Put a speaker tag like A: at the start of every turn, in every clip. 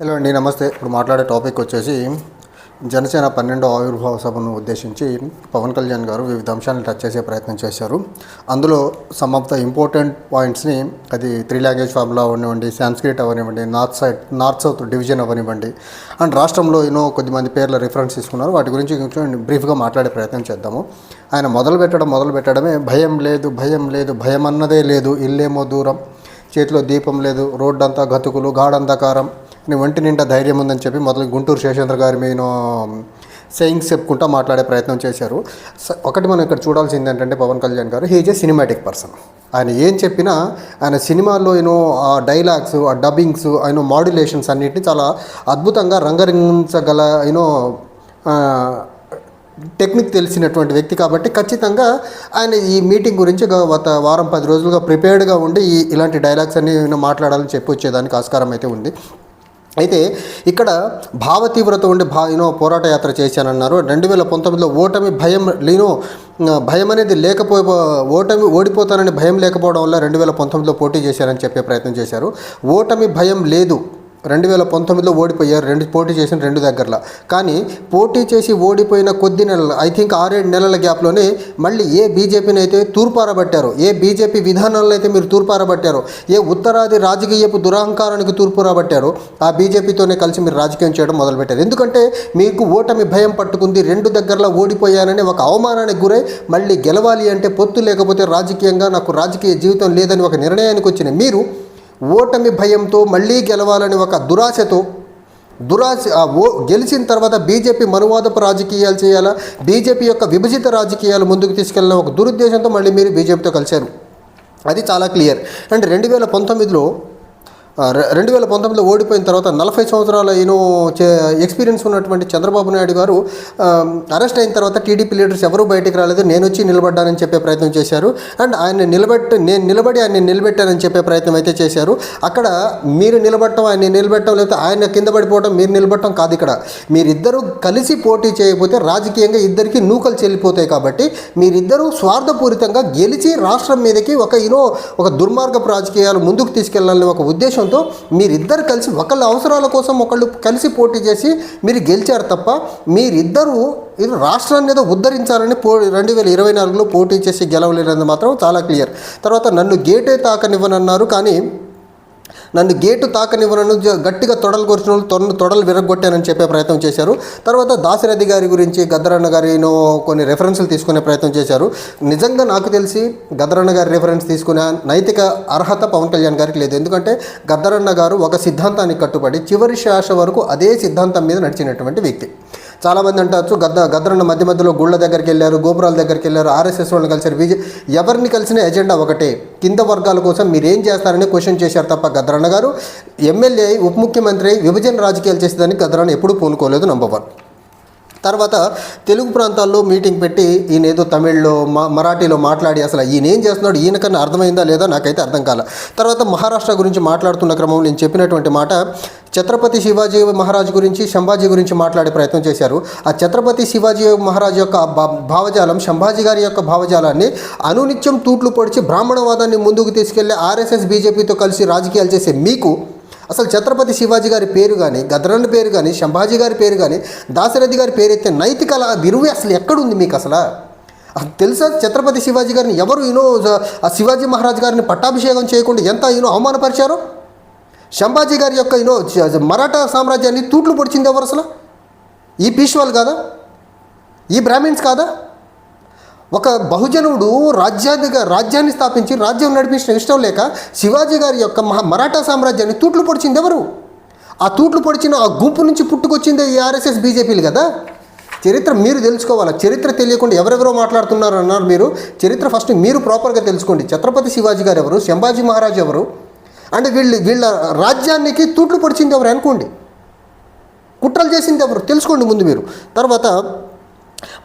A: Hello అండి నమస్తే. ఇప్పుడు మాట్లాడే టాపిక్ వచ్చేసి జనసేన పన్నెండో ఆవిర్భావ సభను ఉద్దేశించి పవన్ కళ్యాణ్ గారు వివిధ అంశాలను టచ్ చేసే ప్రయత్నం చేశారు. అందులో సమ్ ఆఫ్ ద ఇంపార్టెంట్ పాయింట్స్ని అది త్రీ లాంగ్వేజ్ ఫార్ములా అవనివ్వండి సాంస్క్రిట్ అవనివ్వండి north side north south division అవనివ్వండి. అండ్ రాష్ట్రంలో ఎన్నో కొద్దిమంది పేర్ల రిఫరెన్స్ తీసుకున్నారు. వాటి గురించి కొంచెం బ్రీఫ్గా మాట్లాడే ప్రయత్నం చేద్దాము. ఆయన మొదలు పెట్టడం మొదలు పెట్టడమే భయం లేదు భయం లేదు భయం అన్నదే లేదు. ఇల్లేమో దూరం చేతిలో దీపం లేదు రోడ్డంతా గతుకులు గాఢంధకారం నీ ఒంటి నిండా ధైర్యం ఉందని చెప్పి మొదలు గుంటూరు శేషేంద్ర గారి మీద సెయింగ్స్ చెప్పుకుంటా మాట్లాడే ప్రయత్నం చేశారు. ఒకటి మనం ఇక్కడ చూడాల్సింది ఏంటంటే పవన్ కళ్యాణ్ గారు హీజ్ ఏ సినిమాటిక్ పర్సన్ ఆయన ఏం చెప్పినా ఆయన సినిమాల్లో ఏనో ఆ డైలాగ్స్ ఆ డబ్బింగ్స్ ఆయన మాడ్యులేషన్స్ అన్నిటిని చాలా అద్భుతంగా రంగరించగల యూనో టెక్నిక్ తెలిసినటువంటి వ్యక్తి కాబట్టి ఖచ్చితంగా ఆయన ఈ మీటింగ్ గురించి గత వారం పది రోజులుగా ప్రిపేర్డ్గా ఉండి ఈ ఇలాంటి డైలాగ్స్ అన్ని మాట్లాడాలని చెప్పి వచ్చేదానికి ఆస్కారం అయితే ఉంది. అయితే ఇక్కడ భావ తీవ్రత ఉండి భా యూనో పోరాట యాత్ర చేశానన్నారు. రెండు వేల పంతొమ్మిదిలో ఓటమి భయం లీనో భయం అనేది లేకపోయి ఓటమి ఓడిపోతానని భయం లేకపోవడం వల్ల రెండు వేల పంతొమ్మిదిలో పోటీ చేశారని చెప్పే ప్రయత్నం చేశారు. ఓటమి భయం లేదు. రెండు వేల పంతొమ్మిదిలో ఓడిపోయారు. రెండు పోటీ చేసిన రెండు దగ్గరలో. కానీ పోటీ చేసి ఓడిపోయిన కొద్ది నెలలు ఐ థింక్ ఆరేడు నెలల గ్యాప్లోనే మళ్ళీ ఏ బీజేపీని అయితే తూర్పారబట్టారో ఏ బీజేపీ విధానాలను అయితే మీరు తూర్పారబట్టారో ఏ ఉత్తరాది రాజకీయపు దురహంకారానికి తూర్పురాబట్టారో ఆ బీజేపీతోనే కలిసి మీరు రాజకీయం చేయడం మొదలుపెట్టారు. ఎందుకంటే మీకు ఓటమి భయం పట్టుకుంది రెండు దగ్గరలో ఓడిపోయానని ఒక అవమానానికి గురై మళ్ళీ గెలవాలి అంటే పొత్తు లేకపోతే రాజకీయంగా నాకు రాజకీయ జీవితం లేదని ఒక నిర్ణయానికి వచ్చిన మీరు ఓటమి భయంతో మళ్ళీ గెలవాలని ఒక దురాశతో దురాశ ఓ గెలిచిన తర్వాత బీజేపీ మనువాదపు రాజకీయాలు చేయాలా? బీజేపీ యొక్క విభజిత రాజకీయాలు ముందుకు తీసుకెళ్ళిన ఒక దురుద్దేశంతో మళ్ళీ మీరు బీజేపీతో కలిశారు. అది చాలా క్లియర్. అండ్ రెండు వేల పంతొమ్మిదిలో రెండు వేల పంతొమ్మిదిలో ఓడిపోయిన తర్వాత నలభై సంవత్సరాల ఈయన ఎక్స్పీరియన్స్ ఉన్నటువంటి చంద్రబాబు నాయుడు గారు అరెస్ట్ అయిన తర్వాత టీడీపీ లీడర్స్ ఎవరూ బయటికి రాలేదు నేను వచ్చి నిలబడ్డానని చెప్పే ప్రయత్నం చేశారు. అండ్ ఆయన నిలబెట్టి నేను నిలబడి ఆయన నిలబెట్టానని చెప్పే ప్రయత్నం అయితే చేశారు. అక్కడ మీరు నిలబడటం ఆయన నిలబెట్టడం లేకపోతే ఆయన కింద పడిపోవడం మీరు నిలబడటం కాదు ఇక్కడ. మీరిద్దరూ కలిసి పోటీ చేయకపోతే రాజకీయంగా ఇద్దరికి నూకలు చెల్లిపోతాయి కాబట్టి మీరిద్దరూ స్వార్థపూరితంగా గెలిచి రాష్ట్రం మీదకి ఒక యూనో ఒక దుర్మార్గపు రాజకీయాలు ముందుకు తీసుకెళ్ళాలని ఒక ఉద్దేశం ఉద్దేశంతో మీరిద్దరు కలిసి ఒకళ్ళ అవసరాల కోసం ఒకళ్ళు కలిసి పోటీ చేసి మీరు గెలిచారు తప్ప మీరిద్దరూ ఇది రాష్ట్రాన్ని ఏదో ఉద్ధరించాలని పో రెండు వేల ఇరవై నాలుగులో పోటీ చేసి గెలవలేరన్నది మాత్రం చాలా క్లియర్. తర్వాత నన్ను గేటే తాకనివ్వనన్నారు కానీ నన్ను గేటు తాకనివ్వనను గట్టిగా తొడలు కొరిచిన వాళ్ళు తొడలు తొడలు విరగొట్టానని చెప్పే ప్రయత్నం చేశారు. తర్వాత దాసిరెడ్డి గారి గురించి గద్దరన్న గారిను కొన్ని రెఫరెన్స్లు తీసుకునే ప్రయత్నం చేశారు. నిజంగా నాకు తెలిసి గద్దరన్న గారి రెఫరెన్స్ తీసుకునే నైతిక అర్హత పవన్ కళ్యాణ్ గారికి లేదు. ఎందుకంటే గద్దరన్న గారు ఒక సిద్ధాంతానికి కట్టుబడి చివరి శాస వరకు అదే సిద్ధాంతం మీద నడిచినటువంటి వ్యక్తి. చాలామంది అంటారు గద్ద గద్రన్న మధ్య మధ్యలో గుళ్ళ దగ్గరికి వెళ్ళారు గోపురాల దగ్గరికి వెళ్ళారు ఆర్ఎస్ఎస్ వాళ్ళని కలిసారు బీజే ఎవరిని కలిసిన ఎజెండా ఒకటే. కింద వర్గాల కోసం మీరేం చేస్తారని క్వశ్చన్ చేశారు తప్ప గద్రన్న గారు ఎమ్మెల్యే ఉప ముఖ్యమంత్రి విభజన రాజకీయాలు చేసేదానికి గద్రన్న ఎప్పుడూ పూనుకోలేదు నంబర్ వన్ తర్వాత తెలుగు ప్రాంతాల్లో మీటింగ్ పెట్టి ఈయన ఏదో తమిళ్ళో మరాఠీలో మాట్లాడి అసలు ఈయన ఏం చేస్తున్నాడు ఈయనకన్నా అర్థమైందా లేదా నాకైతే అర్థం కాల. తర్వాత మహారాష్ట్ర గురించి మాట్లాడుతున్న క్రమంలో నేను చెప్పినటువంటి మాట ఛత్రపతి శివాజీ మహారాజ్ గురించి శంభాజీ గురించి మాట్లాడే ప్రయత్నం చేశారు. ఆ ఛత్రపతి శివాజీ మహారాజ్ యొక్క భావజాలం శంభాజీ గారి యొక్క భావజాలాన్ని అనునిత్యం తూట్లు పొడిచి బ్రాహ్మణవాదాన్ని ముందుకు తీసుకెళ్ళే ఆర్ఎస్ఎస్ బీజేపీతో కలిసి రాజకీయాలు చేసే మీకు అసలు ఛత్రపతి శివాజీ గారి పేరు కానీ గద్రన్న పేరు కానీ శంభాజీ గారి పేరు కానీ దాశరథి గారి పేరు అయితే నైతిక విరువే అసలు ఎక్కడుంది మీకు అసలు? తెలుసా? ఛత్రపతి శివాజీ గారిని ఎవరు యూనో శివాజీ మహారాజ్ గారిని పట్టాభిషేకం చేయకుండా ఎంత యూనో అవమానపరిచారో? శంభాజీ గారి యొక్క యూనో మరాఠా సామ్రాజ్యాన్ని తూట్లు పొడిచింది ఎవరు అసలు? ఈ పీష్వాలు కాదా? ఈ బ్రాహ్మిన్స్ కాదా? ఒక బహుజనుడు రాజ్యాన్ని రాజ్యాన్ని స్థాపించి రాజ్యం నడిపించిన ఇష్టం లేక శివాజీ గారి యొక్క మహా మరాఠా సామ్రాజ్యాన్ని తూట్లు పొడిచింది ఎవరు? ఆ తూట్లు పొడిచిన ఆ గుంపు నుంచి పుట్టుకొచ్చిందే ఈ ఆర్ఎస్ఎస్ బీజేపీలు కదా? చరిత్ర మీరు తెలుసుకోవాలి? చరిత్ర తెలియకుండా ఎవరెవరో మాట్లాడుతున్నారు అన్నారు మీరు? చరిత్ర ఫస్ట్ మీరు ప్రాపర్గా తెలుసుకోండి. ఛత్రపతి శివాజీ గారు ఎవరు? శంభాజీ మహారాజ్ ఎవరు? అంటే వీళ్ళు వీళ్ళ రాజ్యానికి తూట్లు పొడిచింది ఎవరు అనుకోండి. కుట్రలు చేసింది ఎవరు? తెలుసుకోండి ముందు మీరు. తర్వాత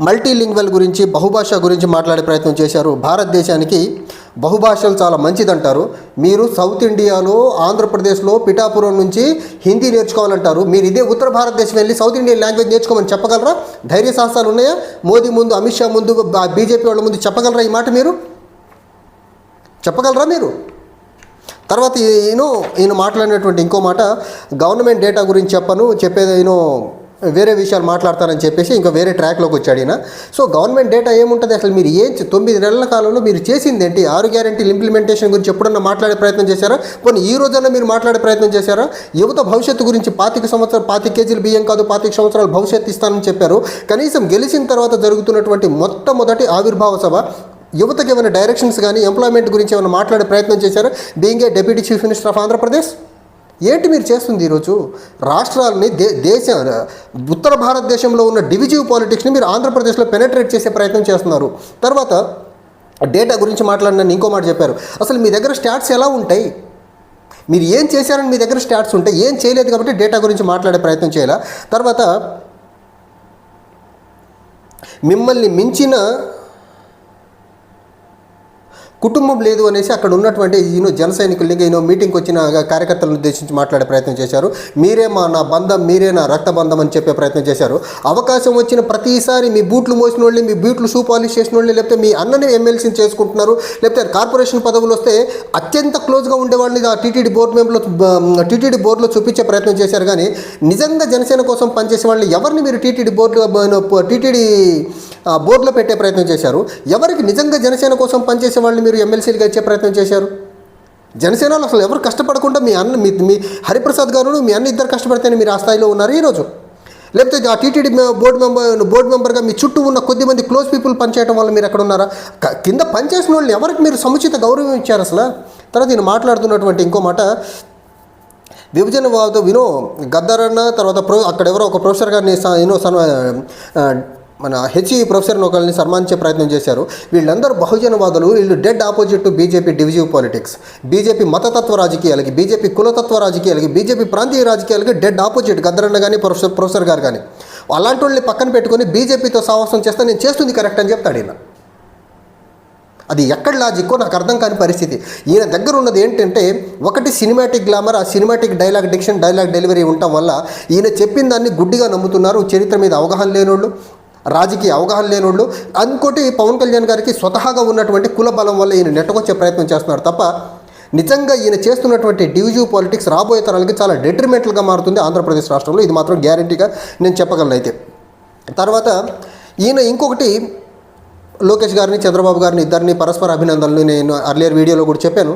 A: మల్టీలింగ్వల్ గురించి బహుభాష గురించి మాట్లాడే ప్రయత్నం చేశారు. భారతదేశానికి బహుభాషలు చాలా మంచిదంటారు. మీరు సౌత్ ఇండియాలో ఆంధ్రప్రదేశ్లో పిఠాపురం నుంచి హిందీ నేర్చుకోవాలంటారు. మీరు ఇదే ఉత్తర భారతదేశం వెళ్ళి సౌత్ ఇండియన్ లాంగ్వేజ్ నేర్చుకోమని చెప్పగలరా? ధైర్య సాహసాలు ఉన్నాయా? మోదీ ముందు అమిత్ షా ముందు బీజేపీ వాళ్ళ ముందు చెప్పగలరా ఈ మాట మీరు? చెప్పగలరా మీరు? తర్వాత ఈయన ఈయన మాట్లాడినటువంటి ఇంకో మాట గవర్నమెంట్ డేటా గురించి చెప్పను చెప్పేది ఈయన వేరే విషయాలు మాట్లాడతానని చెప్పేసి ఇంకా వేరే ట్రాక్లోకి వచ్చాడు ఈయన. సో గవర్నమెంట్ డేటా ఏముంటుంది? అసలు మీరు ఏం తొమ్మిది నెలల కాలంలో మీరు చేసింది ఏంటి? ఆరు గ్యారంటీలు ఇంప్లిమెంటేషన్ గురించి ఎప్పుడన్నా మాట్లాడే ప్రయత్నం చేశారా? పోనీ ఈ రోజన్నా మీరు మాట్లాడే ప్రయత్నం చేశారా? యువత భవిష్యత్తు గురించి పాతిక సంవత్సరాలు పాతిక కేజీలు బియ్యం కాదు పాతిక సంవత్సరాలు భవిష్యత్తు ఇస్తానని చెప్పారు. కనీసం గెలిచిన తర్వాత జరుగుతున్నటువంటి మొట్టమొదటి ఆవిర్భావ సభ యువతకి ఏమైనా డైరెక్షన్స్ కానీ ఎంప్లాయ్మెంట్ గురించి ఏమైనా మాట్లాడే ప్రయత్నం చేశారా? Being a deputy chief minister of Andhra Pradesh? ఏంటి మీరు చేస్తుంది ఈరోజు? రాష్ట్రాలని దే దేశ ఉత్తర భారతదేశంలో ఉన్న డివిజివ్ పాలిటిక్స్ని మీరు ఆంధ్రప్రదేశ్లో పెనట్రేట్ చేసే ప్రయత్నం చేస్తున్నారు. తర్వాత డేటా గురించి మాట్లాడినని ఇంకో మాట చెప్పారు. అసలు మీ దగ్గర స్టాట్స్ ఎలా ఉంటాయి? మీరు ఏం చేశారని మీ దగ్గర స్టాట్స్ ఉంటాయి. ఏం చేయలేదు కాబట్టి డేటా గురించి మాట్లాడే ప్రయత్నం చేయాల? తర్వాత మిమ్మల్ని మించిన కుటుంబం లేదు అనేసి అక్కడ ఉన్నటువంటి ఈయన జన సైనికులు ఈయన మీటింగ్కి వచ్చిన కార్యకర్తలను ఉద్దేశించి మాట్లాడే ప్రయత్నం చేశారు. మీరే మా నా బంధం మీరే నా రక్త బంధం అని చెప్పే ప్రయత్నం చేశారు. అవకాశం వచ్చిన ప్రతిసారి మీ బూట్లు మోసిన వాళ్ళని మీ బూట్లు షూ పాలిష్ చేసిన వాళ్ళని లేకపోతే మీ అన్నని ఎమ్మెల్సీని చేసుకుంటున్నారు. లేకపోతే కార్పొరేషన్ పదవులు వస్తే అత్యంత క్లోజ్గా ఉండేవాళ్ళని ఆ టీటీడీ బోర్డు మెంబర్లో టీటీడీ బోర్డులో చూపించే ప్రయత్నం చేశారు. కానీ నిజంగా జనసేన కోసం పనిచేసే వాళ్ళని ఎవరిని మీరు టీటీడీ బోర్డులో టీటీడీ బోర్డులో పెట్టే ప్రయత్నం చేశారు? ఎవరికి నిజంగా జనసేన కోసం పనిచేసే వాళ్ళని మీరు ఎమ్మెల్సీలుగా ఇచ్చే ప్రయత్నం చేశారు? జనసేనలో అసలు ఎవరు కష్టపడకుండా మీ అన్న మీ మీ హరిప్రసాద్ గారు మీ అన్న ఇద్దరు కష్టపడితేనే మీరు ఆ స్థాయిలో ఉన్నారు ఈరోజు? లేకపోతే ఆ టీటీడీ బోర్డు మెంబర్ బోర్డు మెంబర్గా మీ చుట్టూ ఉన్న కొద్ది మంది క్లోజ్ పీపుల్ పనిచేయడం వల్ల మీరు అక్కడ ఉన్నారా? కింద పనిచేసిన వాళ్ళని ఎవరికి మీరు సముచిత గౌరవం ఇచ్చారు అసలు? తర్వాత నేను మాట్లాడుతున్నటువంటి ఇంకో మాట. విభజనవాద వినో గద్దరన్న తర్వాత ప్రొ అక్కడ ఎవరో ఒక ప్రొఫెసర్ గారిని స- యూనో సన్ మన హెచ్ఈ ప్రొఫెసర్ని ఒకరిని సన్మానించే ప్రయత్నం చేశారు. వీళ్ళందరూ బహుజనవాదులు వీళ్ళు dead opposite to BJP divisive politics BJP మతతత్వ రాజకీయాలకి బీజేపీ కులతత్వ రాజకీయాలకి బీజేపీ ప్రాంతీయ రాజకీయాలకి డెడ్ ఆపోజిట్ గద్దరన్న కానీ ప్రొఫెసర్ ప్రొఫెసర్ గారు కానీ అలాంటి వాళ్ళని పక్కన పెట్టుకొని బీజేపీతో సాహసం చేస్తే నేను చేస్తుంది కరెక్ట్ అని చెప్తాడు ఈయన. అది ఎక్కడ లాజిక్కో నాకు అర్థం కాని పరిస్థితి. ఈయన దగ్గర ఉన్నది ఏంటంటే ఒకటి సినిమాటిక్ గ్లామర్ ఆ cinematic dialogue diction dialogue delivery ఉండటం వల్ల ఈయన చెప్పిన దాన్ని గుడ్డిగా నమ్ముతున్నారు చరిత్ర మీద అవగాహన లేనోళ్ళు. రాజకీయ అవగాహన లేనోళ్ళు ఇంకోటి పవన్ కళ్యాణ్ గారికి స్వతహాగా ఉన్నటువంటి కుల బలం వల్ల ఈయన నెట్టకొచ్చే ప్రయత్నం చేస్తున్నారు తప్ప నిజంగా ఈయన చేస్తున్నటువంటి డివిజివ్ పాలిటిక్స్ రాబోయే తరాలకి చాలా డెట్రిమెంటల్గా మారుతుంది ఆంధ్రప్రదేశ్ రాష్ట్రంలో. ఇది మాత్రం గ్యారంటీగా నేను చెప్పగలను అయితే. తర్వాత ఈయన ఇంకొకటి లోకేష్ గారిని చంద్రబాబు గారిని ఇద్దరిని పరస్పర అభినందనలు నేను అర్లియర్ వీడియోలో కూడా చెప్పాను.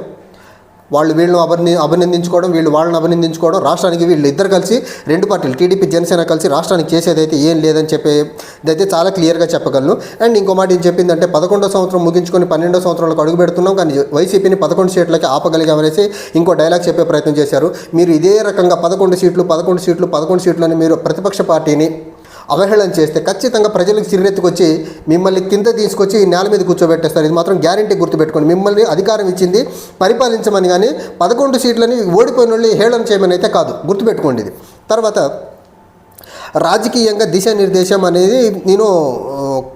A: వాళ్ళు వీళ్ళని అభిని అభినందించుకోవడం వీళ్ళు వాళ్ళని అభినందించుకోవడం రాష్ట్రానికి వీళ్ళు ఇద్దరు కలిసి రెండు పార్టీలు టీడీపీ జనసేన కలిసి రాష్ట్రానికి చేసేదైతే ఏం లేదని చెప్పేదైతే చాలా క్లియర్గా చెప్పగలను. అండ్ ఇంకో మాట ఏం చెప్పిందంటే పదకొండో సంవత్సరం ముగించుకొని పన్నెండో సంవత్సరంలోకి అడుగు పెడుతున్నాం కానీ వైసీపీని పదకొండు సీట్లకి ఆపగలిగామనేసి ఇంకో డైలాగ్ చెప్పే ప్రయత్నం చేశారు. మీరు ఇదే రకంగా పదకొండు సీట్లు పదకొండు సీట్లు పదకొండు సీట్లు అని మీరు ప్రతిపక్ష పార్టీని అవహేళన చేస్తే ఖచ్చితంగా ప్రజలకు చిరునెత్తుకొచ్చి మిమ్మల్ని కింద తీసుకొచ్చి ఈ నేల మీద కూర్చోబెట్టేస్తారు. ఇది మాత్రం గ్యారంటీ గుర్తుపెట్టుకోండి. మిమ్మల్ని అధికారం ఇచ్చింది పరిపాలించమని కానీ పదకొండు సీట్లని ఓడిపోయిన వాళ్ళు హేళన చేయమని అయితే కాదు. గుర్తుపెట్టుకోండి ఇది. తర్వాత రాజకీయంగా దిశానిర్దేశం అనేది నేను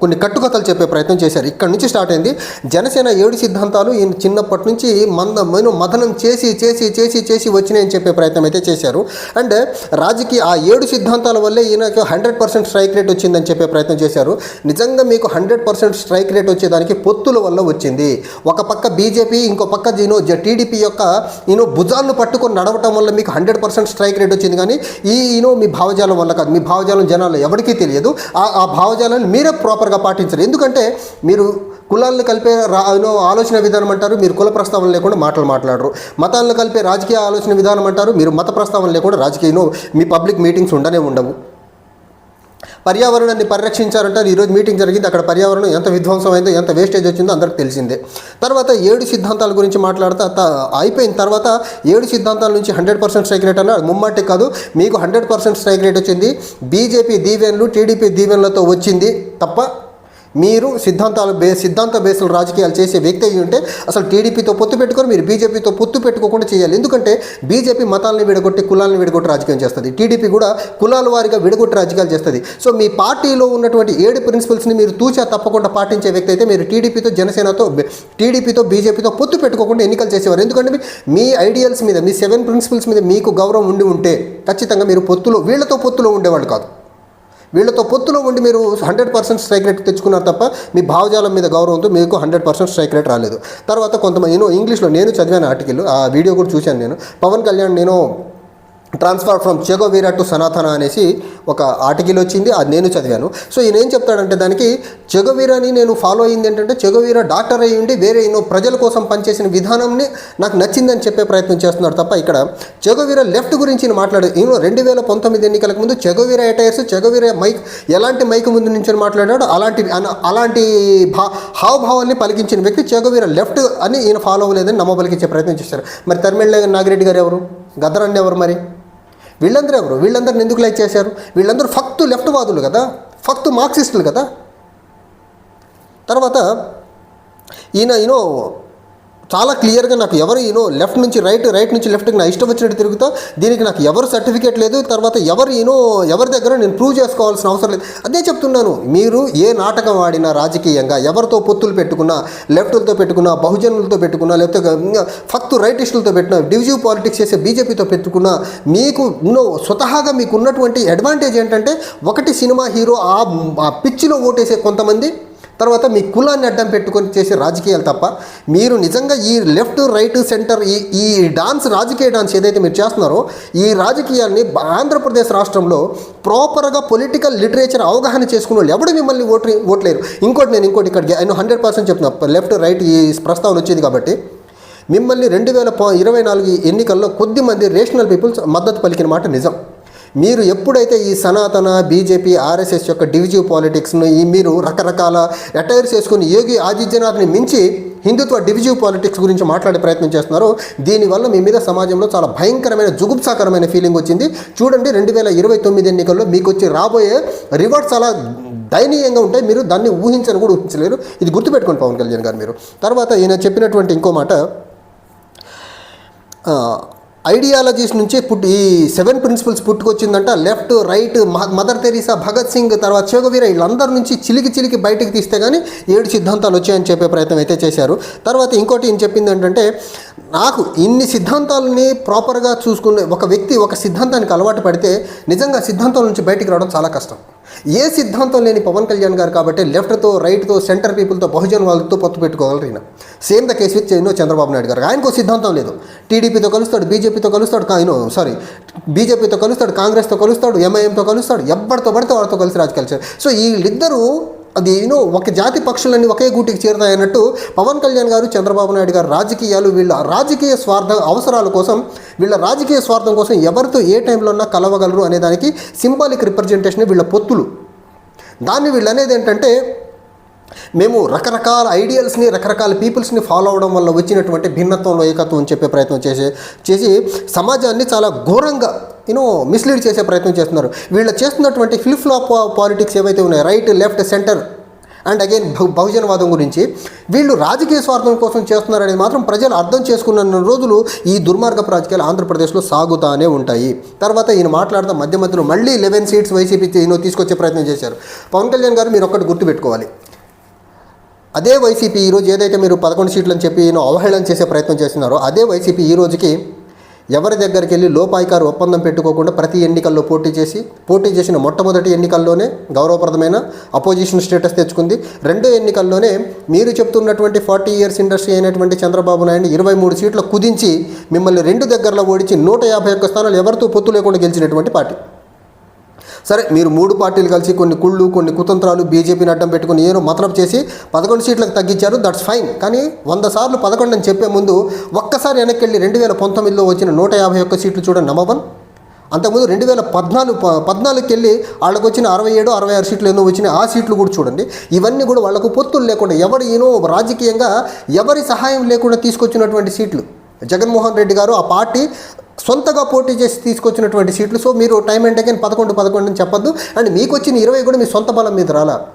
A: కొన్ని కట్టుకథలు చెప్పే ప్రయత్నం చేశారు. ఇక్కడ నుంచి స్టార్ట్ అయింది. జనసేన ఏడు సిద్ధాంతాలు ఈయన చిన్నప్పటి నుంచి మంద నేను మథనం చేసి చేసి చేసి చేసి వచ్చినాయని చెప్పే ప్రయత్నం అయితే చేశారు. అండ్ రాజకీయ ఆ ఏడు సిద్ధాంతాల వల్లే ఈయనకు హండ్రెడ్ పర్సెంట్ స్ట్రైక్ రేట్ వచ్చిందని చెప్పే ప్రయత్నం చేశారు. నిజంగా మీకు హండ్రెడ్ పర్సెంట్ స్ట్రైక్ రేట్ వచ్చేదానికి పొత్తుల వల్ల వచ్చింది. ఒక పక్క బీజేపీ ఇంకో పక్క ఈనో టీడీపీ యొక్క ఈనో భుజాలను పట్టుకొని నడవటం వల్ల మీకు హండ్రెడ్ పర్సెంట్ స్ట్రైక్ రేట్ వచ్చింది. కానీ ఈ ఈనో మీ భావజాలం వల్ల కాదు. మీ భావజాలం జనాలు ఎవరికీ తెలియదు. ఆ ఆ భావజాలాన్ని మీరే ప్రాపర్గా పాటించరు ఎందుకంటే మీరు కులాలను కలిపే రా ఆలోచన విధానం అంటారు మీరు కుల ప్రస్తావన లేకుండా మాటలు మాట్లాడరు. మతాలను కలిపే రాజకీయ ఆలోచన విధానం అంటారు మీరు మత ప్రస్తావన లేకుండా రాజకీయంలో మీ పబ్లిక్ మీటింగ్స్ ఉండనే ఉండవు. పర్యావరణాన్ని పరిరక్షించారంటారు ఈరోజు మీటింగ్ జరిగింది. అక్కడ పర్యావరణం ఎంత విధ్వంసమైందో ఎంత వేస్టేజ్ వచ్చిందో అందరికి తెలిసిందే. తర్వాత ఏడు సిద్ధాంతాల గురించి మాట్లాడతా త- అయిపోయిన తర్వాత ఏడు సిద్ధాంతాల నుంచి హండ్రెడ్ పర్సెంట్ స్ట్రైక్ రేట్ అన్నారు ముమ్మాటి కాదు మీకు హండ్రెడ్ పర్సెంట్ స్ట్రైక్ రేట్ వచ్చింది. బీజేపీ దీవెన్లు టీడీపీ దీవెన్లతో వచ్చింది తప్ప మీరు సిద్ధాంతాలు బే సిద్ధాంత బేసులు రాజకీయాలు చేసే వ్యక్తి అయి ఉంటే అసలు టీడీపీతో పొత్తు పెట్టుకొని మీరు బీజేపీతో పొత్తు పెట్టుకోకుండా చేయాలి. ఎందుకంటే బీజేపీ మతాలను విడగొట్టి కులాలను విడగొట్టి రాజకీయం చేస్తుంది. టీడీపీ కూడా కులాల వారిగా విడగొట్టి రాజకీయాలు చేస్తుంది. సో మీ పార్టీలో ఉన్నటువంటి ఏడు ప్రిన్సిపల్స్ని మీరు తూచా తప్పకుండా పాటించే వ్యక్తి అయితే మీరు టీడీపీతో జనసేనతో టీడీపీతో బీజేపీతో పొత్తు పెట్టుకోకుండా ఎన్నికలు చేసేవారు. ఎందుకంటే మీ- మీ ఐడియల్స్ మీద మీ సెవెన్ ప్రిన్సిపల్స్ మీద మీకు గౌరవం ఉండి ఉంటే ఖచ్చితంగా మీరు పొత్తులో వీళ్ళతో పొత్తులో ఉండేవాళ్ళు కాదు. వీళ్ళతో పొత్తులో ఉండి మీరు హండ్రెడ్ పర్సెంట్ స్ట్రైక్ రేట్ తెచ్చుకున్నారు తప్ప మీ భావజాలం మీద గౌరవంతో మీకు హండ్రెడ్ పర్సెంట్ స్ట్రైక్ రేట్ రాలేదు. తర్వాత కొంతమంది నేను ఇంగ్లీష్లో నేను చదివాను ఆర్టికల్ ఆ వీడియో కూడా చూశాను నేను. పవన్ కళ్యాణ్ నేను ట్రాన్స్ఫర్ ఫ్రమ్ చెగోవీరా టు సనాతన అనేసి ఒక ఆర్టికల్ వచ్చింది అది నేను చదివాను. సో ఈయన ఏం చెప్తాడంటే దానికి చెగోవీరాని నేను ఫాలో అయింది ఏంటంటే చెగోవీరా డాక్టర్ అయ్యి ఉండి వేరే ఎన్నో ప్రజల కోసం పనిచేసిన విధానంని నాకు నచ్చిందని చెప్పే ప్రయత్నం చేస్తున్నాడు తప్ప ఇక్కడ చెగోవీరా లెఫ్ట్ గురించి మాట్లాడు ఈయన రెండు వేల పంతొమ్మిది ఎన్నికలకు ముందు చెగోవీరా ఎటైర్స్ చెగోవీరా మైక్ ఎలాంటి మైక్ ముందు నుంచి మాట్లాడాడు అలాంటి అలాంటి భా హావభావాన్ని పలికించిన వ్యక్తి చెగోవీరా లెఫ్ట్ అని ఈయన ఫాలో అవ్వలేదని నమ్మబలికించే ప్రయత్నం చేశారు. మరి తరిమిళ్ళ నాగిరెడ్డి గారు ఎవరు? గదరాన్ని ఎవరు మరి? వీళ్ళందరూ ఎవరు? వీళ్ళందరిని ఎందుకు లైక్ చేశారు? వీళ్ళందరూ ఫక్తు లెఫ్ట్ వాదులు కదా? ఫక్తు మార్క్సిస్టులు కదా? తర్వాత ఈయన యూనో చాలా క్లియర్గా నాకు ఎవరు యూనో లెఫ్ట్ నుంచి రైట్ రైట్ నుంచి లెఫ్ట్కి నా ఇష్టం వచ్చినట్టు తిరుగుతా. దీనికి నాకు ఎవరు సర్టిఫికేట్ లేదు. తర్వాత ఎవరు యూనో ఎవరి దగ్గర నేను ప్రూవ్ చేసుకోవాల్సిన అవసరం లేదు. అదే చెప్తున్నాను మీరు ఏ నాటకం ఆడినా రాజకీయంగా ఎవరితో పొత్తులు పెట్టుకున్నా లెఫ్ట్లతో పెట్టుకున్నా బహుజనులతో పెట్టుకున్నా లేకపోతే uh, mm, ఫక్తు రైటిస్టులతో పెట్టినా డివిజివ్ పాలిటిక్స్ చేసే బీజేపీతో పెట్టుకున్నా మీకు యూనో స్వతహాగా మీకు ఉన్నటువంటి అడ్వాంటేజ్ ఏంటంటే ఒకటి సినిమా హీరో ఆ ఆ పిచ్చిలో ఓటేసే కొంతమంది తర్వాత మీ కులాన్ని అడ్డం పెట్టుకొని చేసే రాజకీయాలు తప్ప మీరు నిజంగా ఈ లెఫ్ట్ రైట్ సెంటర్ ఈ ఈ డాన్స్ రాజకీయ డాన్స్ ఏదైతే మీరు చేస్తున్నారో ఈ రాజకీయాల్ని ఆంధ్రప్రదేశ్ రాష్ట్రంలో ప్రాపర్గా పొలిటికల్ లిటరేచర్ అవగాహన చేసుకున్న వాళ్ళు ఎవడు మిమ్మల్ని ఓటు ఓట్లేరు. ఇంకోటి నేను ఇంకోటి ఇక్కడ నేను హండ్రెడ్ పర్సెంట్ చెప్తున్నా. లెఫ్ట్ రైట్ ఈ ప్రస్తావన వచ్చింది కాబట్టి మిమ్మల్ని రెండు వేల ఇరవై నాలుగు ఎన్నికల్లో కొద్ది మంది రేషనల్ పీపుల్స్ మద్దతు పలికిన మాట నిజం. మీరు ఎప్పుడైతే ఈ సనాతన బీజేపీ ఆర్ఎస్ఎస్ యొక్క డివిజివ్ పాలిటిక్స్ను ఈ మీరు రకరకాల అటైర్స్ చేసుకుని యోగి ఆదిత్యనాథ్ని మించి హిందుత్వ డివిజివ్ పాలిటిక్స్ గురించి మాట్లాడే ప్రయత్నం చేస్తున్నారు. దీనివల్ల మీ మీద సమాజంలో చాలా భయంకరమైన జుగుప్సాకరమైన ఫీలింగ్ వచ్చింది. చూడండి రెండు వేల ఇరవై తొమ్మిది ఎన్నికల్లో మీకు వచ్చి రాబోయే రివర్స్ చాలా దయనీయంగా ఉంటాయి. మీరు దాన్ని ఊహించని కూడా ఊహించలేరు. ఇది గుర్తుపెట్టుకోండి పవన్ కళ్యాణ్ గారు మీరు. తర్వాత ఈయన చెప్పినటువంటి ఇంకో మాట ఐడియాలజీస్ నుంచే పుట్టి ఈ seven principles పుట్టుకొచ్చిందంట. Left right mother Teresa Bhagat Singh తర్వాత చోగవీర వీళ్ళందరి నుంచి చిలికి చిలికి బయటికి తీస్తే కానీ ఏడు సిద్ధాంతాలు వచ్చాయని చెప్పే ప్రయత్నం అయితే చేశారు. తర్వాత ఇంకోటి ఏం చెప్పింది ఏంటంటే నాకు ఇన్ని సిద్ధాంతాలని ప్రాపర్గా చూసుకునే ఒక వ్యక్తి ఒక సిద్ధాంతానికి అలవాటు పడితే నిజంగా సిద్ధాంతాల నుంచి బయటికి రావడం చాలా కష్టం. ఏ సిద్ధాంతం లేని పవన్ కళ్యాణ్ గారు కాబట్టి లెఫ్ట్తో రైట్తో సెంటర్ పీపుల్తో బహుజన్ వాళ్ళతో పొత్తు పెట్టుకోగలరు ఈయన సేమ్ ద కేసు విత్ ఎన్నో చంద్రబాబు నాయుడు గారు. ఆయనకు సిద్ధాంతం లేదు. టీడీపీతో కలుస్తాడు బీజేపీతో కలుస్తాడు ఆయన సారీ బీజేపీతో కలుస్తాడు కాంగ్రెస్తో కలుస్తాడు ఎంఐఎంతో కలుస్తాడు ఎవరితో పడితే వాళ్ళతో కలిసి రాజకీయాలు సో వీళ్ళిద్దరూ అది యూనో ఒక జాతి పక్షులన్నీ ఒకే గూటికి చేరుతాయన్నట్టు పవన్ కళ్యాణ్ గారు చంద్రబాబు నాయుడు గారు రాజకీయాలు వీళ్ళ రాజకీయ స్వార్థ అవసరాల కోసం వీళ్ళ రాజకీయ స్వార్థం కోసం ఎవరితో ఏ టైంలో ఉన్నా కలవగలరు అనే దానికి సింబాలిక్ రిప్రజెంటేషన్ వీళ్ళ పొత్తులు. దాన్ని వీళ్ళు అనేది ఏంటంటే మేము రకరకాల ఐడియల్స్ని రకరకాల పీపుల్స్ని ఫాలో అవడం వల్ల వచ్చినటువంటి భిన్నత్వంలో ఏకత్వం అని చెప్పే ప్రయత్నం చేసే చేసి సమాజాన్ని చాలా ఘోరంగా యూనో మిస్లీడ్ చేసే ప్రయత్నం చేస్తున్నారు. వీళ్ళు చేస్తున్నటువంటి ఫ్లిప్ ఫ్లాప్ పాలిటిక్స్ ఏవైతే ఉన్నాయో right left centre and again బహుజనవాదం గురించి వీళ్ళు రాజకీయ స్వార్థం కోసం చేస్తున్నారనేది మాత్రం ప్రజలు అర్థం చేసుకున్న రోజులు ఈ దుర్మార్గపు రాజకీయాలు ఆంధ్రప్రదేశ్లో సాగుతానే ఉంటాయి. తర్వాత ఈయన మాట్లాడుతూ మధ్య మధ్యలో మళ్ళీ లెవెన్ సీట్స్ వైసీపీ తీసుకొచ్చే ప్రయత్నం చేశారు. పవన్ కళ్యాణ్ గారు మీరు ఒక్కటి గుర్తుపెట్టుకోవాలి. అదే వైసీపీ ఈరోజు ఏదైతే మీరు పదకొండు సీట్లని చెప్పి ఈయన అవహేళన చేసే ప్రయత్నం చేస్తున్నారో అదే వైసీపీ ఈ రోజుకి ఎవరి దగ్గరికి వెళ్ళి లోపాయికారు ఒప్పందం పెట్టుకోకుండా ప్రతి ఎన్నికల్లో పోటీ చేసి పోటీ చేసిన మొట్టమొదటి ఎన్నికల్లోనే గౌరవప్రదమైన అపోజిషన్ స్టేటస్ తెచ్చుకుంది. రెండో ఎన్నికల్లోనే మీరు చెప్తున్నటువంటి ఫార్టీ ఇయర్స్ ఇండస్ట్రీ అయినటువంటి చంద్రబాబు నాయుడు ఇరవై మూడు సీట్లు కుదించి మిమ్మల్ని రెండు దగ్గరలో ఓడించి నూట యాభై ఒక్క స్థానాలు ఎవరితో పొత్తు లేకుండా గెలిచినటువంటి పార్టీ. సరే మీరు మూడు పార్టీలు కలిసి కొన్ని కుళ్ళు కొన్ని కుతంత్రాలు బీజేపీని అడ్డం పెట్టుకుని ఏదో మతలబు చేసి పదకొండు సీట్లకు తగ్గించారు దట్స్ ఫైన్ కానీ వంద సార్లు పదకొండు అని చెప్పే ముందు ఒక్కసారి వెనక్కి వెళ్ళి రెండు వేల పంతొమ్మిదిలో వచ్చిన నూట యాభై ఒక్క సీట్లు చూడండి నమ్మవన్ అంతకుముందు రెండు వేల పద్నాలుగు ప- పద్నాలుగుకి వెళ్ళి వాళ్ళకు వచ్చిన అరవై ఏడు అరవై ఆరు సీట్లు ఎన్నో వచ్చినాయి ఆ సీట్లు కూడా చూడండి. ఇవన్నీ కూడా వాళ్ళకు పొత్తులు లేకుండా ఎవరు ఏనో రాజకీయంగా ఎవరి సహాయం లేకుండా తీసుకొచ్చినటువంటి సీట్లు. జగన్మోహన్ రెడ్డి గారు ఆ పార్టీ సొంతగా పోటీ చేసి తీసుకొచ్చినటువంటి సీట్లు. సో మీరు టైం అండ్ అగైన్ పదకొండు పదకొండు అని చెప్పొద్దు. అండ్ మీకు వచ్చిన ఇరవై కూడా మీ సొంత బలం మీద రాలా.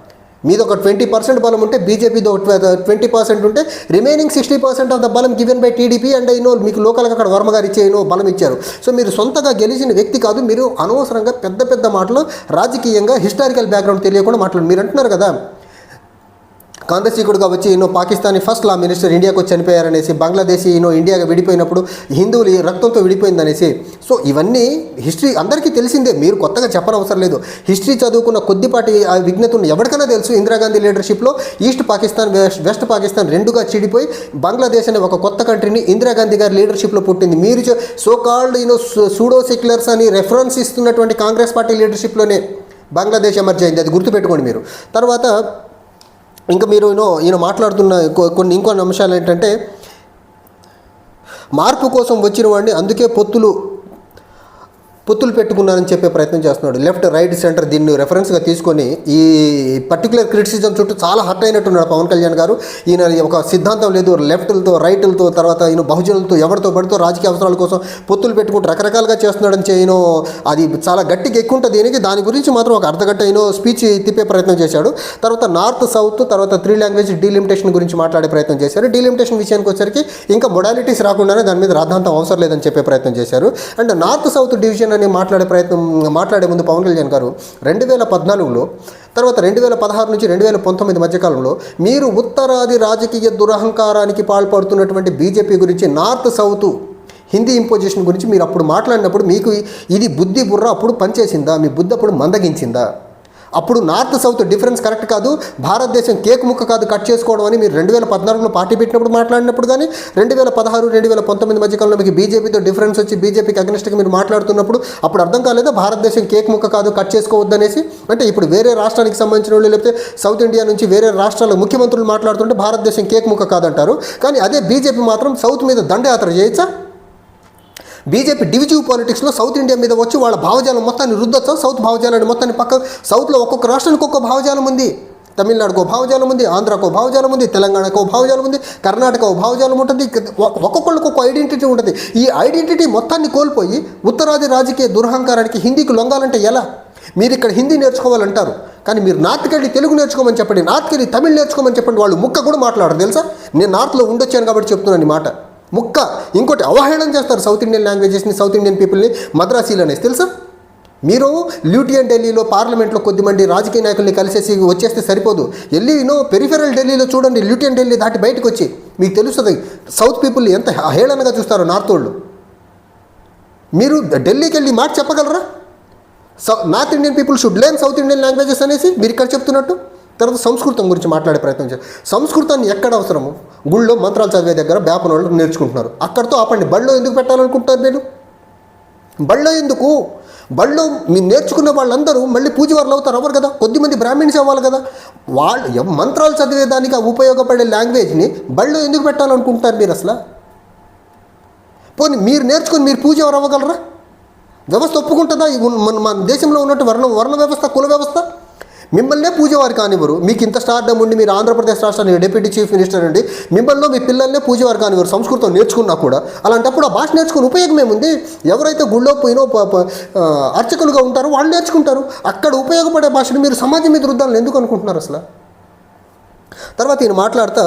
A: మీది ఒక ట్వంటీ పర్సెంట్ బలం ఉంటే బీజేపీది ట్వంటీ పర్సెంట్ ఉంటే remaining sixty percent of the బలం గివెన్ బై టీడీపీ అండ్ అయినో మీకు లోకల్గా అక్కడ వర్మ గారు ఇచ్చే బలం ఇచ్చారు. సో మీరు సొంతగా గెలిచిన వ్యక్తి కాదు. మీరు అనవసరంగా పెద్ద పెద్ద మాటలు రాజకీయంగా హిస్టారికల్ బ్యాక్గ్రౌండ్ తెలియకుండా మాట్లాడు. మీరు అంటున్నారు కదా? కాంగ్రెసీకుడుగా వచ్చి ఈయన పాకిస్తానీ ఫస్ట్ లా మినిస్టర్ ఇండియాకు చనిపోయారనేసి బంగ్లాదేశీ ఈయన ఇండియాగా విడిపోయినప్పుడు హిందువులు ఈ రక్తంతో విడిపోయిందనేసి. సో ఇవన్నీ హిస్టరీ అందరికీ తెలిసిందే. మీరు కొత్తగా చెప్పనవసరం లేదు. హిస్టరీ చదువుకున్న కొద్దిపాటి ఆ విజ్ఞత ఉన్న ఎవరికైనా తెలుసు. Indira Gandhi లీడర్షిప్లో east Pakistan west west Pakistan రెండుగా చిడిపోయి బంగ్లాదేశ్ అనే ఒక కొత్త కంట్రీని ఇందిరాగాంధీ గారి లీడర్షిప్లో పుట్టింది. మీరు so called you know pseudo seculars అని రెఫరెన్స్ ఇస్తున్నటువంటి కాంగ్రెస్ పార్టీ లీడర్షిప్లోనే బంగ్లాదేశ్ ఎమర్జీ అయింది. అది గుర్తుపెట్టుకోండి మీరు. తర్వాత ఇంకా మీరు యూనో ఈయన మాట్లాడుతున్న కొన్ని ఇంకొన్ని అంశాలు ఏంటంటే మార్పు కోసం వచ్చిన వాడిని అందుకే పొత్తులు పొత్తులు పెట్టుకున్నారని చెప్పే ప్రయత్నం చేస్తున్నాడు. లెఫ్ట్ రైట్ సెంటర్ దీన్ని రెఫరెన్స్గా తీసుకొని ఈ పర్టికులర్ క్రిటిసిజం చుట్టూ చాలా హర్ట్ అయినట్టున్నాడు పవన్ కళ్యాణ్ గారు. ఈయన ఒక సిద్ధాంతం లేదు. లెఫ్ట్లతో రైట్లతో తర్వాత ఈయన బహుజనులతో ఎవరితో పడితో రాజకీయ అవసరాల కోసం పొత్తులు పెట్టుకుంటూ రకరకాలుగా చేస్తున్నాడని చేయను. అది చాలా గట్టిగా ఎక్కువ ఉంటుంది దీనికి. దాని గురించి మాత్రం ఒక అర్ధగంట అయినో స్పీచ్ తిప్పే ప్రయత్నం చేశాడు. తర్వాత నార్త్ సౌత్ తర్వాత త్రీ లాంగ్వేజ్ డీలిమిటేషన్ గురించి మాట్లాడే ప్రయత్నం చేశారు. డీలిమిటేషన్ విషయానికి వచ్చరికి ఇంకా మొడాలిటీస్ రాకుండానే దాని మీద రాద్ధాంతం అవసరం లేదని చెప్పే ప్రయత్నం చేశారు. అండ్ నార్త్ సౌత్ డివిజన్ అని మాట్లాడే ప్రయత్నం మాట్లాడే ముందు పవన్ కళ్యాణ్ గారు రెండు వేల పద్నాలుగులో తర్వాత రెండు వేల పదహారు నుంచి రెండు వేల పంతొమ్మిది మధ్యకాలంలో మీరు ఉత్తరాది రాజకీయ దురహంకారానికి పాల్పడుతున్నటువంటి బీజేపీ గురించి నార్త్ సౌత్ హిందీ ఇంపోజిషన్ గురించి మీరు అప్పుడు మాట్లాడినప్పుడు మీకు ఇది బుద్ధి బుర్ర అప్పుడు పనిచేసిందా? మీ బుద్ధి అప్పుడు మందగించిందా? అప్పుడు నార్త్ సౌత్ డిఫరెన్స్ కరెక్ట్ కాదు. భారతదేశం కేక్ ముక్క కాదు కట్ చేసుకోవడం అని మీరు రెండు వేల పద్నాలుగులో పార్టీ పెట్టినప్పుడు మాట్లాడినప్పుడు కానీ రెండు వేల పదహారు రెండు వేల పంతొమ్మిది మధ్యకాలంలో మీకు బీజేపీతో డిఫరెన్స్ వచ్చి బీజేపీకి అగ్నిస్ట్గా మీరు మాట్లాడుతున్నప్పుడు అప్పుడు అర్థం కాలేదా? భారతదేశం కేక్ ముక్క కాదు కట్ చేసుకోవద్దనేసి? అంటే ఇప్పుడు వేరే రాష్ట్రానికి సంబంధించిన వాళ్ళు లేకపోతే సౌత్ ఇండియా నుంచి వేరే రాష్ట్రాల ముఖ్యమంత్రులు మాట్లాడుతుంటే భారతదేశం కేక్ ముక్క కాదంటారు. కానీ అదే బీజేపీ మాత్రం సౌత్ మీద దండయాత్ర చేయొచ్చా? బీజేపీ డివిజివ్ పాలిటిక్స్లో సౌత్ ఇండియా మీద వచ్చి వాళ్ళ భావజాలం మొత్తాన్ని రుద్దొచ్చు? సౌత్ భావజాలాన్ని మొత్తాన్ని పక్క సౌత్లో ఒక్కొక్క రాష్ట్రానికి ఒక్కొక్క భావజాలం ఉంది. తమిళనాడుకో భావజాలం ఉంది ఆంధ్రాకో భావజాలం ఉంది తెలంగాణకో భావజాలం ఉంది కర్ణాటక భావజాలం ఉంటుంది ఒ- ఒక్కొక్కళ్ళకి ఒక ఐడెంటిటీ ఉంటుంది. ఈ ఐడెంటిటీ మొత్తాన్ని కోల్పోయి ఉత్తరాది రాజకీయ దురహంకారానికి హిందీకి లొంగాలంటే ఎలా? మీరు ఇక్కడ హిందీ నేర్చుకోవాలంటారు కానీ మీరు నార్త్కెళ్ళి తెలుగు నేర్చుకోమని చెప్పండి నార్త్కెళ్ళి తమిళ్ నేర్చుకోమని చెప్పండి వాళ్ళు ముక్క కూడా మాట్లాడరు తెలుసా? నేను నార్త్లో ఉండొచ్చాను కాబట్టి చెప్తున్నాను ఈ మాట. ముక్క. ఇంకోటి అవహేళన చేస్తారు సౌత్ ఇండియన్ లాంగ్వేజెస్ని సౌత్ ఇండియన్ పీపుల్ని మద్రాసీలు అనేసి తెలుసా? మీరు ల్యూటియన్ ఢిల్లీలో పార్లమెంట్లో కొద్దిమంది రాజకీయ నాయకుల్ని కలిసేసి వచ్చేస్తే సరిపోదు. వెళ్ళి పెరిఫెరల్ ఢిల్లీలో చూడండి ల్యూటియన్ ఢిల్లీ దాటి బయటకు వచ్చి. మీకు తెలుస్తుంది సౌత్ పీపుల్ ఎంత హేళనగా చూస్తారో నార్త్ వాళ్ళు మీరు ఢిల్లీకి వెళ్ళి మాట చెప్పగలరా? So north Indian people should learn south Indian languages అనేసి మీరు ఇక్కడ చెప్తున్నట్టు? తర్వాత సంస్కృతం గురించి మాట్లాడే ప్రయత్నం చేయాలి సంస్కృతాన్ని ఎక్కడ అవసరము? గుళ్ళో మంత్రాలు చదివే దగ్గర బ్యాపన వాళ్ళు నేర్చుకుంటున్నారు. అక్కడితో ఆపండి. బళ్ళో ఎందుకు పెట్టాలనుకుంటారు మీరు? బళ్ళో ఎందుకు? బళ్ళో మీరు నేర్చుకున్న వాళ్ళందరూ మళ్ళీ పూజవారులు అవుతారు అవ్వరు కదా? కొద్దిమంది బ్రాహ్మిన్స్ అవ్వాలి కదా? వాళ్ళు మంత్రాలు మంత్రాలు చదివేదానికి ఉపయోగపడే లాంగ్వేజ్ని బళ్ళో ఎందుకు పెట్టాలనుకుంటున్నారు మీరు అసలు? పోనీ మీరు నేర్చుకుని మీరు పూజ ఎవరు అవ్వగలరా? వ్యవస్థ ఒప్పుకుంటుందా? మన మన దేశంలో ఉన్నట్టు వర్ణ వర్ణ వ్యవస్థ కుల వ్యవస్థ? మిమ్మల్నే పూజవారు కానివ్వరు. మీకు ఇంత స్టార్డమ్ ఉండి మీరు ఆంధ్రప్రదేశ్ రాష్ట్రానికి డిప్యూటీ చీఫ్ మినిస్టర్ అండి మిమ్మల్ని మీ పిల్లల్నే పూజవారు కానివ్వరు సంస్కృతం నేర్చుకున్నా కూడా. అలాంటప్పుడు ఆ భాష నేర్చుకుని ఉపయోగం ఏముంది? ఎవరైతే గుళ్ళో పోయినో అర్చకులుగా ఉంటారో వాళ్ళు నేర్చుకుంటారు. అక్కడ ఉపయోగపడే భాషను మీరు సమాజం మీద రుద్దాలని ఎందుకు అనుకుంటున్నారు అసలు? తర్వాత ఈయన మాట్లాడతా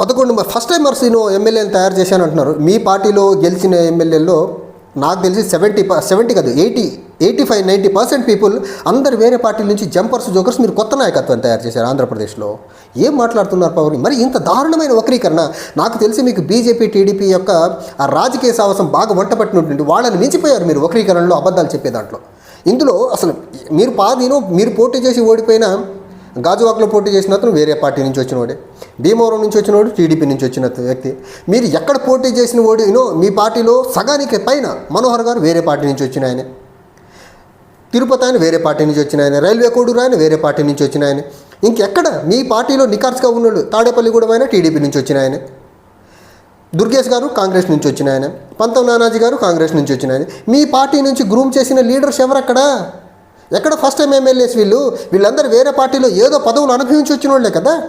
A: పదకొండు మ- ఫస్ట్ టైమర్స్ నేను ఎమ్మెల్యేని తయారు చేశాను అంటున్నారు మీ పార్టీలో గెలిచిన ఎమ్మెల్యేల్లో నాకు తెలిసి సెవెంటీ సెవెంటీ కాదు eighty eighty five ninety percent people అందరు వేరే పార్టీల నుంచి జంపర్స్ జోకర్స్ మీరు కొత్త నాయకత్వం తయారు చేశారు ఆంధ్రప్రదేశ్లో. ఏం మాట్లాడుతున్నారు పవన్? మరి ఇంత దారుణమైన వక్రీకరణ నాకు తెలిసి మీకు బీజేపీ టీడీపీ యొక్క ఆ రాజకీయ సాహసం బాగా వంటపట్టినటువంటి వాళ్ళని మించిపోయారు మీరు వక్రీకరణలో అబద్ధాలు చెప్పే దాంట్లో. ఇందులో అసలు మీరు పాదీను మీరు పోటీ చేసి ఓడిపోయిన గాజువాక్లో పోటీ చేసిన అతను వేరే పార్టీ నుంచి వచ్చినవాడే భీమవరం నుంచి వచ్చినవాడు టీడీపీ నుంచి వచ్చిన వ్యక్తి. మీరు ఎక్కడ పోటీ చేసిన ఓడినో మీ పార్టీలో సగానికి పైన మనోహర్ గారు వేరే పార్టీ నుంచి వచ్చిన ఆయన. తిరుపతి ఆయన వేరే పార్టీ నుంచి వచ్చిన ఆయన రైల్వే కోడూరు ఆయన వేరే పార్టీ నుంచి వచ్చిన ఆయన. ఇంకెక్కడ? మీ పార్టీలో నికార్స్గా ఉన్నాడు తాడేపల్లిగూడెం ఆయన టీడీపీ నుంచి వచ్చిన ఆయన. దుర్గేష్ గారు కాంగ్రెస్ నుంచి వచ్చిన ఆయన. పంతం నానాజీ గారు కాంగ్రెస్ నుంచి వచ్చిన ఆయన. మీ పార్టీ నుంచి గ్రూమ్ చేసిన లీడర్స్ ఎవరక్కడ? ఎక్కడ ఫస్ట్ టైం ఎమ్మెల్యేస్ వీళ్ళు? వీళ్ళందరూ వేరే పార్టీలో ఏదో పదవులు అనుభవించి వచ్చిన వాళ్ళే కదా.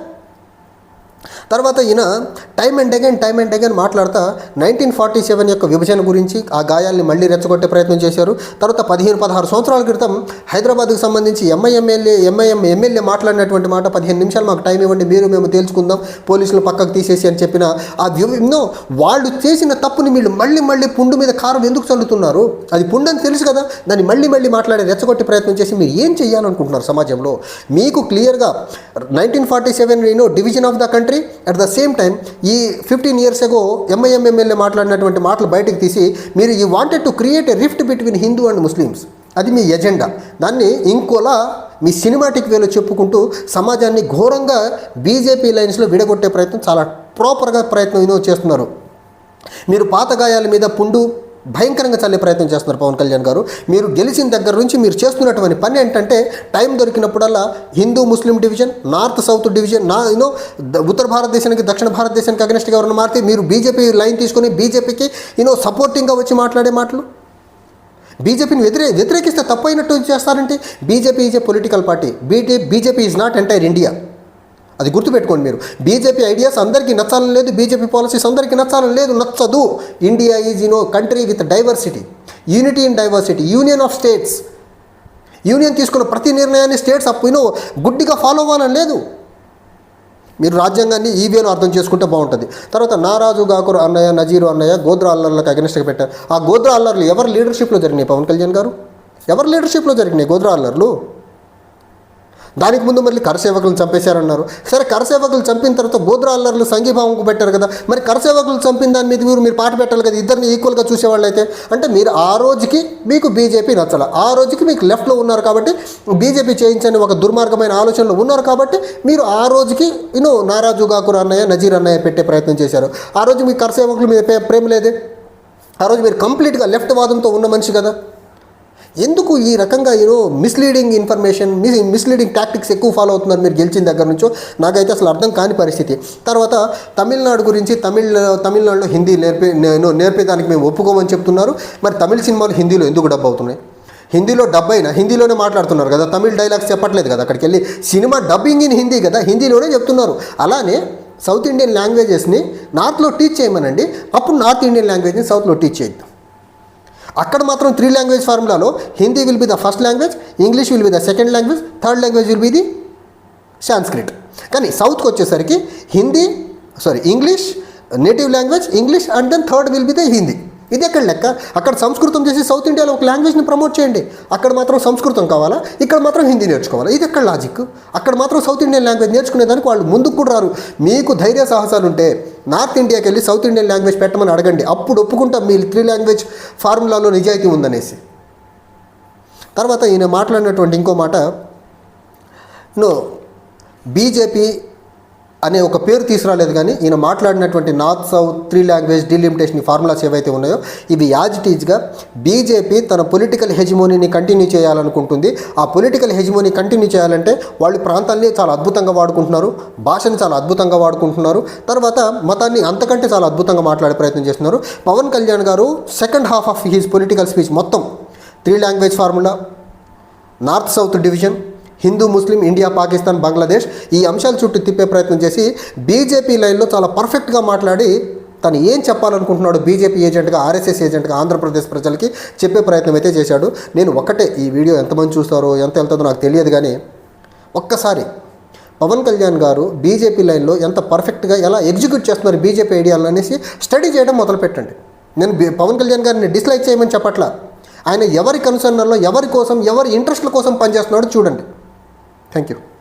A: తర్వాత ఈయన time and again time and again మాట్లాడుతా నైన్టీన్ ఫార్టీ సెవెన్ యొక్క విభజన గురించి ఆ గాయాల్ని మళ్ళీ రెచ్చగొట్టే ప్రయత్నం చేశారు. తర్వాత పదిహేను పదహారు సంవత్సరాల క్రితం హైదరాబాద్కు సంబంధించి ఎంఐఎంఎల్ఏ ఎంఐఎం ఎమ్మెల్యే మాట్లాడినటువంటి మాట పదిహేను నిమిషాలు మాకు టైం ఇవ్వండి మీరు మేము తేల్చుకుందాం పోలీసులు పక్కకు తీసేసి అని చెప్పిన ఆ వ్యూనో వాళ్ళు చేసిన తప్పుని వీళ్ళు మళ్ళీ మళ్ళీ పుండు మీద కారం ఎందుకు చల్లుతున్నారు? అది పుండు అని తెలుసు కదా దాన్ని మళ్ళీ మళ్ళీ మాట్లాడే రెచ్చగొట్టే ప్రయత్నం చేసి మీరు ఏం చేయాలనుకుంటున్నారు సమాజంలో? మీకు క్లియర్గా nineteen forty seven division of the country at the same time ఈ fifteen years ago MIM MLA మాట్లాడినటువంటి మాటలు బయటకు తీసి మీరు ఈ wanted to create a rift between Hindu and Muslims అది మీ ఎజెండా దాన్ని ఇంకోలా మీ సినిమాటిక్ వేలో చెప్పుకుంటూ సమాజాన్ని ఘోరంగా బీజేపీ లైన్స్లో విడగొట్టే ప్రయత్నం చాలా ప్రాపర్గా ప్రయత్నం ఏదో చేస్తున్నారు. మీరు పాత గాయాల మీద పుండు భయంకరంగా చల్లే ప్రయత్నం చేస్తున్నారు పవన్ కళ్యాణ్ గారు. మీరు గెలిచిన దగ్గర నుంచి మీరు చేస్తున్నటువంటి పని ఏంటంటే టైం దొరికినప్పుడల్లా Hindu Muslim division north south division నా యూనో ఉత్తర భారతదేశానికి దక్షిణ భారతదేశానికి అగనిస్ట్గా ఎవరైనా మారితే మీరు బీజేపీ లైన్ తీసుకొని బీజేపీకి యూనో సపోర్టింగ్గా వచ్చి మాట్లాడే మాటలు? బీజేపీని వ్యతిరే వ్యతిరేకిస్తే తప్పైనట్టు చేస్తారంటే BJP is a political party BJ BJP is not entire India అది గుర్తుపెట్టుకోండి మీరు. బీజేపీ ఐడియాస్ అందరికీ నచ్చాలని లేదు బీజేపీ పాలసీస్ అందరికీ నచ్చాలని లేదు నచ్చదు. India is you know country with diversity. Unity in diversity union of states. Union తీసుకున్న ప్రతి నిర్ణయాన్ని స్టేట్స్ అప్పు గుడ్డిగా ఫాలో అవ్వాలని లేదు. మీరు రాజ్యాంగాన్ని ఈ వేలో అర్థం చేసుకుంటే బాగుంటుంది. తర్వాత నారాజు గాకూర్ అన్నయ్య నజీరు అన్నయ్య గోద్రా అల్లర్లకు అగనిస్ట్గా పెట్టారు. ఆ గోద్రా అల్లర్లు ఎవరి లీడర్షిప్లో జరిగినాయి పవన్ కళ్యాణ్ గారు? ఎవరి లీడర్షిప్లో జరిగినాయి గోద్రా అల్లర్లు? దానికి ముందు మళ్ళీ కరసేవకులను చంపేశారన్నారు. సరే కరసేవకులు చంపిన తర్వాత గోద్రా అల్లర్లు సంఘీభావంకు పెట్టారు కదా. మరి కరసేవకులు చంపిన దాని మీద మీరు మీరు పాట పెట్టాలి కదా. ఇద్దరిని ఈక్వల్గా చూసేవాళ్ళు అయితే అంటే మీరు ఆ రోజుకి మీకు బీజేపీ నచ్చల. ఆ రోజుకి మీకు లెఫ్ట్లో ఉన్నారు కాబట్టి బీజేపీ చేయించని ఒక దుర్మార్గమైన ఆలోచనలో ఉన్నారు కాబట్టి మీరు ఆ రోజుకి యూనో నారాజు గాకుర్ అన్నయ్య నజీర్ అన్నయ్య పెట్టే ప్రయత్నం చేశారు. ఆ రోజు మీ కరసేవకుల మీద ప్రేమ లేదే? ఆ రోజు మీరు కంప్లీట్గా లెఫ్ట్ వాదంతో ఉన్న మనిషి కదా. ఎందుకు ఈ రకంగా ఏదో misleading information mis misleading tactics ఎక్కువ ఫాలో అవుతున్నారు మీరు గెలిచిన దగ్గర నుంచో? నాకైతే అసలు అర్థం కాని పరిస్థితి. తర్వాత తమిళనాడు గురించి తమిళ తమిళనాడులో హిందీ నేర్పే నేను నేర్పేదానికి మేము ఒప్పుకోమని చెప్తున్నారు. మరి తమిళ సినిమాలు హిందీలో ఎందుకు డబ్బు అవుతున్నాయి? హిందీలో డబ్ అయినా హిందీలోనే మాట్లాడుతున్నారు కదా తమిళ డైలాగ్స్ చెప్పట్లేదు కదా అక్కడికి వెళ్ళి. సినిమా డబ్బింగ్ ఇన్ హిందీ కదా హిందీలోనే చెప్తున్నారు. అలానే సౌత్ ఇండియన్ లాంగ్వేజెస్ని నార్త్లో టీచ్ చేయమనండి. అప్పుడు నార్త్ ఇండియన్ లాంగ్వేజ్ని సౌత్లో టీచ్ చేద్దాం. అక్కడ మాత్రం three language ఫార్ములాలో Hindi will be the first language English will be the second language third language will be the Sanskrit కానీ సౌత్కి వచ్చేసరికి Hindi sorry English native language English and then third will be the Hindi. ఇది ఎక్కడ లెక్క? అక్కడ సంస్కృతం చేసి south ఇండియాలో ఒక లాంగ్వేజ్ని ప్రమోట్ చేయండి. అక్కడ మాత్రం సంస్కృతం కావాలా? ఇక్కడ మాత్రం హిందీ నేర్చుకోవాలా? ఇది ఎక్కడ లాజిక్ అక్కడ మాత్రం సౌత్ ఇండియన్ లాంగ్వేజ్ నేర్చుకునేదానికి వాళ్ళు ముందుకు కూడా రారు. మీకు ధైర్య సాహసాలు ఉంటే నార్త్ ఇండియాకి వెళ్ళి సౌత్ ఇండియన్ లాంగ్వేజ్ పెట్టమని అడగండి. అప్పుడు ఒప్పుకుంటాం మీ త్రీ లాంగ్వేజ్ ఫార్ములాలో నిజాయితీ ఉందనేసి. తర్వాత ఈయన మాట్లాడినటువంటి ఇంకో మాట నో బీజేపీ అనే ఒక పేరు తీసుకురాలేదు కానీ ఈయన మాట్లాడినటువంటి north south three language delimitation formulas ఏవైతే ఉన్నాయో ఇవి యాజ్ టీజ్గా బీజేపీ తన పొలిటికల్ హెజిమోనీని కంటిన్యూ చేయాలనుకుంటుంది. ఆ పొలిటికల్ హెజిమోనీ కంటిన్యూ చేయాలంటే వాళ్ళు ప్రాంతాన్ని చాలా అద్భుతంగా వాడుకుంటున్నారు భాషని చాలా అద్భుతంగా వాడుకుంటున్నారు. తర్వాత మతాన్ని అంతకంటే చాలా అద్భుతంగా మాట్లాడే ప్రయత్నం చేస్తున్నారు. Pawan Kalyan garu second half of his political speech మొత్తం three language formula north south division Hindu Muslim India Pakistan Bangladesh ఈ అంశాల చుట్టూ తిప్పే ప్రయత్నం చేసి బీజేపీ లైన్లో చాలా పర్ఫెక్ట్గా మాట్లాడి తను ఏం చెప్పాలనుకుంటున్నాడు బీజేపీ ఏజెంట్గా ఆర్ఎస్ఎస్ ఏజెంట్గా ఆంధ్రప్రదేశ్ ప్రజలకి చెప్పే ప్రయత్నం అయితే చేశాడు. నేను ఒక్కటే ఈ వీడియో ఎంతమంది చూస్తారో ఎంత వెళ్తుందో నాకు తెలియదు కానీ ఒక్కసారి పవన్ కళ్యాణ్ గారు బీజేపీ లైన్లో ఎంత పర్ఫెక్ట్గా ఎలా ఎగ్జిక్యూట్ చేస్తున్నారు బీజేపీ ఐడియాలు అనేసి స్టడీ చేయడం మొదలుపెట్టండి. నేను పవన్ కళ్యాణ్ గారిని డిస్లైక్ చేయమని చెప్పట్లా. ఆయన ఎవరి కన్సర్నర్లో ఎవరి కోసం ఎవరి ఇంట్రెస్ట్ల కోసం పనిచేస్తున్నాడో చూడండి. Thank you.